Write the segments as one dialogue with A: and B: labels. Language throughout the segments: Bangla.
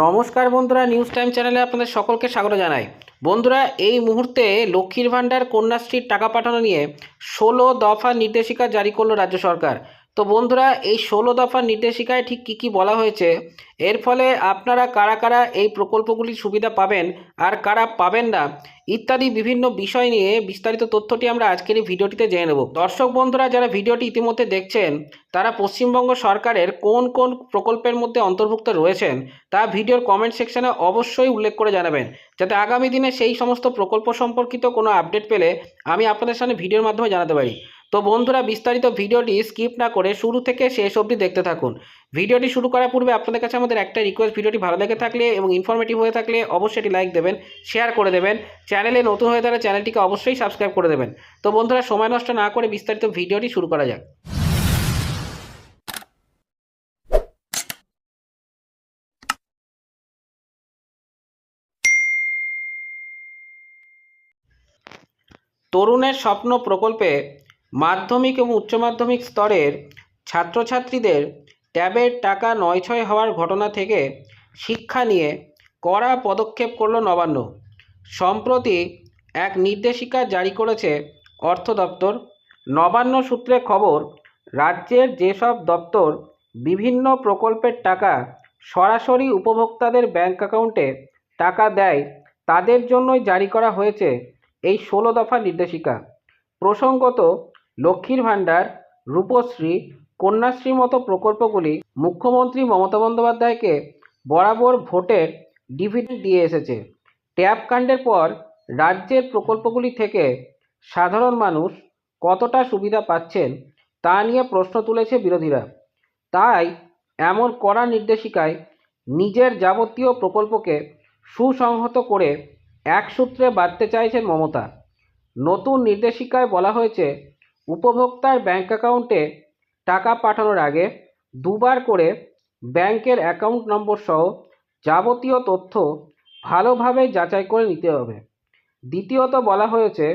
A: নমস্কার বন্ধুরা নিউজ টাইম চ্যানেলে আপনাদের সকলকে স্বাগত জানাই। বন্ধুরা, এই মুহূর্তে লক্ষ্মীর ভাণ্ডার, কন্যাশ্রীর টাকা পাঠানো নিয়ে ষোলো দফা নির্দেশিকা জারি করল রাজ্য সরকার। তো বন্ধুরা, এই ষোলো দফা নির্দেশিকায় ঠিক কী কী বলা হয়েছে? এর ফলে আপনারা কারা কারা এই প্রকল্পগুলির সুবিধা পাবেন আর কারা পাবেন না, ইত্যাদি বিভিন্ন বিষয় নিয়ে বিস্তারিত তথ্যটি আমরা আজকের এই ভিডিওটিতে জেনে নেব। দর্শক বন্ধুরা, যারা ভিডিওটি ইতিমধ্যে দেখছেন, তারা পশ্চিমবঙ্গ সরকারের কোন কোন প্রকল্পের মধ্যে অন্তর্ভুক্ত রয়েছেন, তা ভিডিওর কমেন্ট সেকশনে অবশ্যই উল্লেখ করে জানাবেন। যাতে আগামী দিনে সেই সমস্ত প্রকল্প সম্পর্কিত কোনো আপডেট পেলে আমি আপনাদের সামনে ভিডিওর মাধ্যমে জানাতে পারি। তো বন্ধুরা, বিস্তারিত ভিডিওটি স্কিপ না করে শুরু থেকে শেষ অবধি দেখতে থাকুন। ভিডিওটি শুরু করার পূর্বে আপনাদের কাছে আমাদের একটা রিকোয়েস্ট ভিডিওটি ভালো লেগে থাকলে এবং ইনফরমেটিভ হয়ে থাকলে অবশ্যই এটি লাইক দেবেন শেয়ার করে দেবেন। চ্যানেলে নতুন হয়ে থাকলে চ্যানেলটিকে অবশ্যই সাবস্ক্রাইব করে দেবেন। তো বন্ধুরা, সময় নষ্ট না করে বিস্তারিত ভিডিওটি শুরু করা যাক। তরুণের স্বপ্ন প্রকল্পে মাধ্যমিক এবং উচ্চ মাধ্যমিক স্তরের ছাত্রছাত্রীদের ট্যাবের টাকা নয়ছয় হওয়ার ঘটনা থেকে শিক্ষা নিয়ে কড়া পদক্ষেপ করল নবান্ন। সম্প্রতি এক নির্দেশিকা জারি করেছে অর্থ দপ্তর। নবান্ন সূত্রে খবর, রাজ্যের যেসব দপ্তর বিভিন্ন প্রকল্পের টাকা সরাসরি উপভোক্তাদের ব্যাংক অ্যাকাউন্টে টাকা দেয়, তাদের জন্যই জারি করা হয়েছে এই ষোলো দফা নির্দেশিকা। প্রসঙ্গত লক্ষ্মীর ভাণ্ডার, রূপশ্রী, কন্যাশ্রী মতো প্রকল্পগুলি মুখ্যমন্ত্রী মমতা বন্দ্যোপাধ্যায়কে বরাবর ভোটের ডিভিডেন্ড দিয়ে এসেছে। ট্যাব কাণ্ডের পর রাজ্যের প্রকল্পগুলি থেকে সাধারণ মানুষ কতটা সুবিধা পাচ্ছেন তা নিয়ে প্রশ্ন তুলেছে বিরোধীরা। তাই এমন কড়া নির্দেশিকায় নিজের যাবতীয় প্রকল্পকে সুসংহত করে এক সূত্রে বাঁধতে চাইছেন মমতা। নতুন নির্দেশিকায় বলা হয়েছে উপভোক্তার ব্যাঙ্ক অ্যাকাউন্টে টাকা পাঠানোর আগে দুবার করে ব্যাংকের অ্যাকাউন্ট নম্বর সহ যাবতীয় তথ্য ভালোভাবে যাচাই করে নিতে হবে। দ্বিতীয়ত বলা হয়েছে,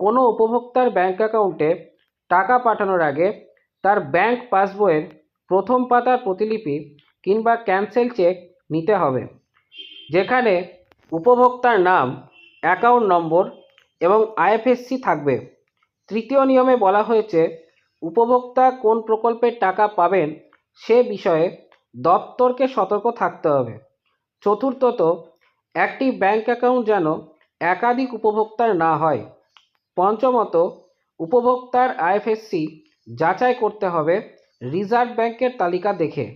A: কোনো উপভোক্তার ব্যাঙ্ক অ্যাকাউন্টে টাকা পাঠানোর আগে তার ব্যাংক পাসবইয়ের প্রথম পাতার প্রতিলিপি কিংবা ক্যান্সেল চেক নিতে হবে, যেখানে উপভোক্তার নাম, অ্যাকাউন্ট নম্বর এবং আইএফএসসি থাকবে। তৃতীয় নিয়মে বলা হয়েছে, উপভোক্তা কোন প্রকল্পের টাকা পাবেন সে বিষয়ে দপ্তরকে সতর্ক থাকতে হবে। চতুর্থত, একটি ব্যাংক অ্যাকাউন্ট যেন একাধিক উপভোক্তার না হয়। পঞ্চমত, উপভোক্তার আইএফএসসি যাচাই করতে হবে রিজার্ভ ব্যাংকের তালিকা দেখে।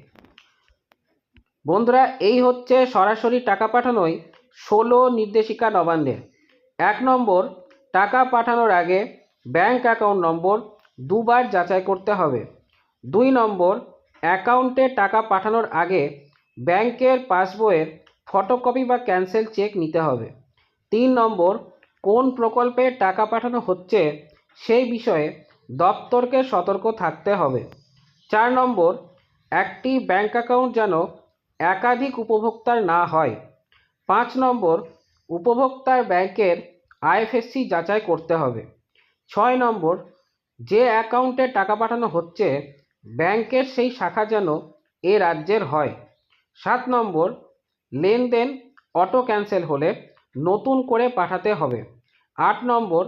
A: বন্ধুরা, এই হচ্ছে সরাসরি টাকা পাঠানোই ষোলো নির্দেশিকা নবান্নের। এক নম্বর, টাকা পাঠানোর আগে ব্যাংক অ্যাকাউন্ট নম্বর দুবার যাচাই করতে হবে। দুই নম্বর, অ্যাকাউন্টে টাকা পাঠানোর আগে ব্যাংকের পাসবইয়ের ফটোকপি বা ক্যান্সেল চেক নিতে হবে। তিন নম্বর, কোন প্রকল্পে টাকা পাঠানো হচ্ছে সেই বিষয়ে দপ্তরকে সতর্ক থাকতে হবে। চার নম্বর, একটি ব্যাংক অ্যাকাউন্ট যেন একাধিক উপভোক্তার না হয়। পাঁচ নম্বর, উপভোক্তার ব্যাংকের আইএফএসসি যাচাই করতে হবে। ছয় নম্বর, যে অ্যাকাউন্টে টাকা পাঠানো হচ্ছে, ব্যাংকের সেই শাখা যেন এ রাজ্যের হয়। সাত নম্বর, লেনদেন অটো ক্যান্সেল হলে নতুন করে পাঠাতে হবে। আট নম্বর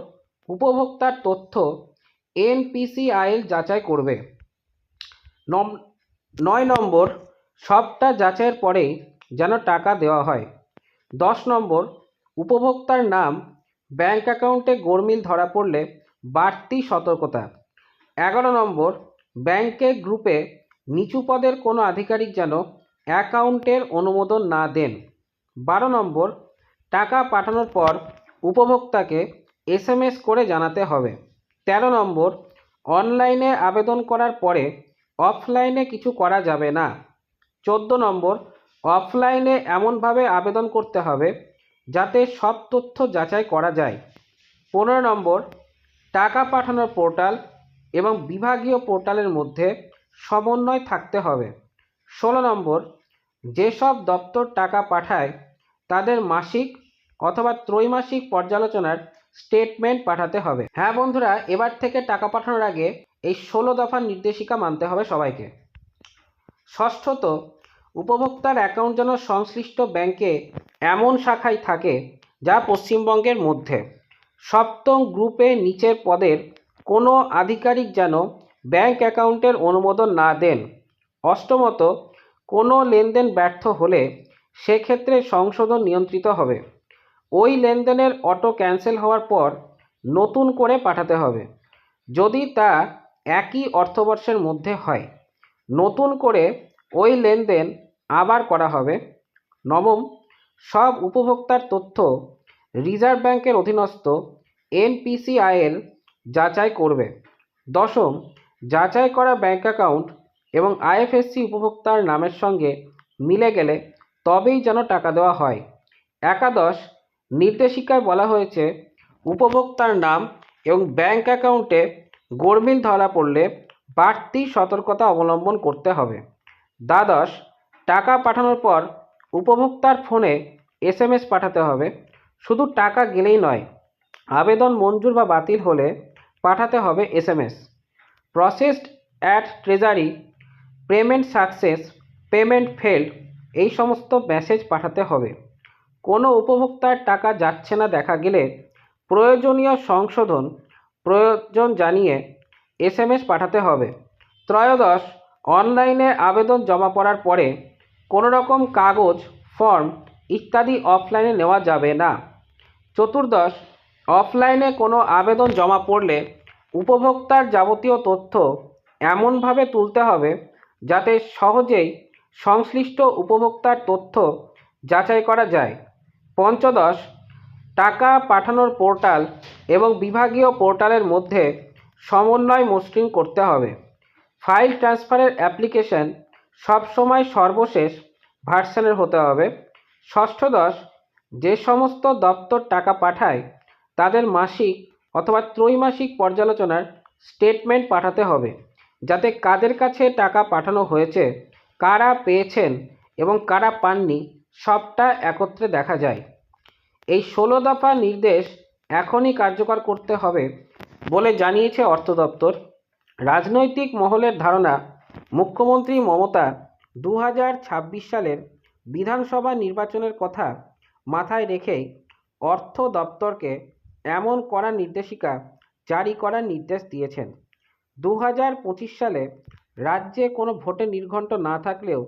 A: উপভোক্তার তথ্য এনপিসিআইএল যাচাই করবে। নয় নম্বর, সবটা যাচাইয়ের পরেই যেন টাকা দেওয়া হয়। দশ নম্বর, উপভোক্তার নাম, ব্যাংক অ্যাকাউন্টে গোরমিল ধরা পড়লে বাড়তি সতর্কতা। এগারো নম্বর ব্যাংকের গ্রুপে নিচু পদের কোনো আধিকারিক যেন অ্যাকাউন্টের অনুমোদন না দেন। বারো নম্বর, টাকা পাঠানোর পর উপভোক্তাকে এসএমএস করে জানাতে হবে। তেরো নম্বর, অনলাইনে আবেদন করার পরে অফলাইনে কিছু করা যাবে না। চোদ্দ নম্বর, অফলাইনে এমনভাবে আবেদন করতে হবে যাতে সব তথ্য যাচাই করা যায়। পনেরো নম্বর টাকা পাঠানোর পোর্টাল এবং বিভাগীয় পোর্টালের মধ্যে সমন্বয় থাকতে হবে। ষোলো নম্বর, যেসব দপ্তর টাকা পাঠায়, তাদের মাসিক অথবা ত্রৈমাসিক পর্যালোচনার স্টেটমেন্ট পাঠাতে হবে। হ্যাঁ বন্ধুরা, এবার থেকে টাকা পাঠানোর আগে এই ষোলো দফার নির্দেশিকা মানতে হবে সবাইকে। ষষ্ঠত, উপভোক্তার অ্যাকাউন্ট যেন সংশ্লিষ্ট ব্যাংকে এমন শাখায় থাকে যা পশ্চিমবঙ্গের মধ্যে। সপ্তম গ্রুপে নিচের পদের কোনো আধিকারিক যেন ব্যাংক অ্যাকাউন্টের অনুমোদন না দেন। অষ্টমত, কোনো লেনদেন ব্যর্থ হলে সেক্ষেত্রে সংশোধন নিয়ন্ত্রিত হবে। ওই লেনদেনের অটো ক্যান্সেল হওয়ার পর নতুন করে পাঠাতে হবে। যদি তা একই অর্থবর্ষের মধ্যে হয়, নতুন করে ওই লেনদেন আবার করা হবে। নবম, সব উপভোক্তার তথ্য রিজার্ভ ব্যাংকের অধীনস্থ এনপিসিআইএল যাচাই করবে। দশম, যাচাই করা ব্যাংক অ্যাকাউন্ট এবং আইএফএসসি উপভোক্তার নামের সঙ্গে মিলে গেলে তবেই যেন টাকা দেওয়া হয়। একাদশ, নির্দেশিকায় বলা হয়েছে, উপভোক্তার নাম এবং ব্যাংক অ্যাকাউন্টে গোলমিল ধরা পড়লে বাড়তি সতর্কতা অবলম্বন করতে হবে। দ্বাদশ, টাকা পাঠানোর পর উপভোক্তার ফোনে এসএমএস পাঠাতে হবে। শুধু টাকা গেলেই নয়, আবেদন মঞ্জুর বা বাতিল হলে পাঠাতে হবে SMS. Processed at treasury payment success payment failed এই সমস্ত মেসেজ পাঠাতে হবে। কোনো উপভোক্তার টাকা যাচ্ছে না দেখা গেলে প্রয়োজনীয় সংশোধন, প্রয়োজন জানিয়ে এসএমএস পাঠাতে হবে। ত্রয়োদশ, অনলাইনে আবেদন জমা পড়ার পরে কোনো রকম কাগজ ফর্ম ইত্যাদি অফলাইনে নেওয়া যাবে না। চতুর্দশ অফলাইনে কোনো আবেদন জমা পড়লে উপভোক্তার যাবতীয় তথ্য এমনভাবে তুলতে হবে যাতে সহজেই সংশ্লিষ্ট উপভোক্তার তথ্য যাচাই করা যায়। পঞ্চদশ, টাকা পাঠানোর পোর্টাল এবং বিভাগীয় পোর্টালের মধ্যে সমন্বয় মসৃণ করতে হবে। ফাইল ট্রান্সফারের অ্যাপ্লিকেশন সবসময় সর্বশেষ ভার্সনের হতে হবে। ষষ্ঠদশ, যে সমস্ত দপ্তর টাকা পাঠায়, তাদের মাসিক অথবা ত্রৈমাসিক পর্যালোচনার স্টেটমেন্ট পাঠাতে হবে, যাতে কাদের কাছে টাকা পাঠানো হয়েছে, কারা পেয়েছেন এবং কারা পাননি, সবটা একত্রে দেখা যায়। এই ষোলো দফা নির্দেশ এখনই কার্যকর করতে হবে বলে জানিয়েছে অর্থ দপ্তর। রাজনৈতিক মহলের ধারণা, মুখ্যমন্ত্রী মমতা দু হাজার ছাব্বিশ সালের বিধানসভা নির্বাচনের কথা মাথায় রেখেই অর্থ দপ্তরকে এমন কড়া নির্দেশিকা জারি করার নির্দেশ দিয়েছেন। দু হাজার পঁচিশ সালে রাজ্যে কোনো ভোটে নির্ঘণ্ট না থাকলেও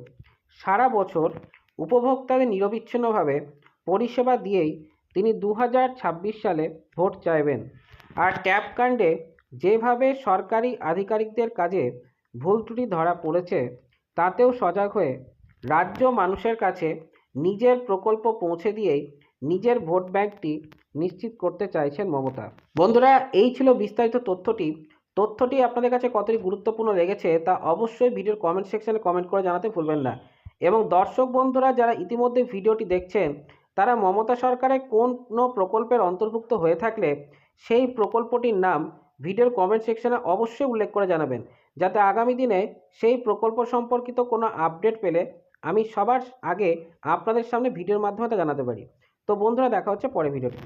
A: সারা বছর উপভোক্তাদের নিরবিচ্ছিন্নভাবে পরিষেবা দিয়েই তিনি দু হাজার ছাব্বিশ সালে ভোট চাইবেন। আর ট্যাপ কাণ্ডে যেভাবে সরকারি আধিকারিকদের কাজে ভুল ত্রুটি ধরা পড়েছে, তাতেও সজাগ হয়ে রাজ্য মানুষের কাছে নিজের প্রকল্প পৌঁছে দিয়েই নিজের ভোট ব্যাংকটি নিশ্চিত করতে চাইছেন মমতা। বন্ধুরা, এই ছিল বিস্তারিত তথ্যটি। তথ্যটি আপনাদের কাছে কতটি গুরুত্বপূর্ণ লেগেছে তা অবশ্যই ভিডিওর কমেন্ট সেকশনে কমেন্ট করে জানাতে ভুলবেন না। এবং দর্শক বন্ধুরা, যারা ইতিমধ্যে ভিডিওটি দেখছেন, তারা মমতা সরকারের কোনো প্রকল্পের অন্তর্ভুক্ত হয়ে থাকলে সেই প্রকল্পটির নাম ভিডিওর কমেন্ট সেকশনে অবশ্যই উল্লেখ করে জানাবেন। যাতে আগামী দিনে সেই প্রকল্প সম্পর্কিত কোনো আপডেট পেলে আমি সবার আগে আপনাদের সামনে ভিডিওর মাধ্যমে তা জানাতে পারি। তো বন্ধুরা, দেখা হচ্ছে পরে ভিডিওটি